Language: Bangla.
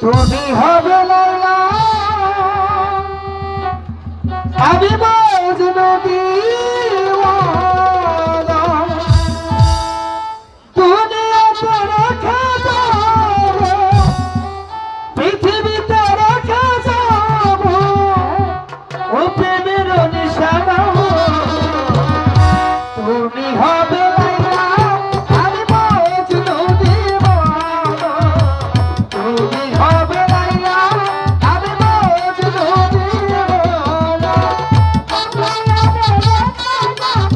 তুমি হবে আমি মজনু Oh,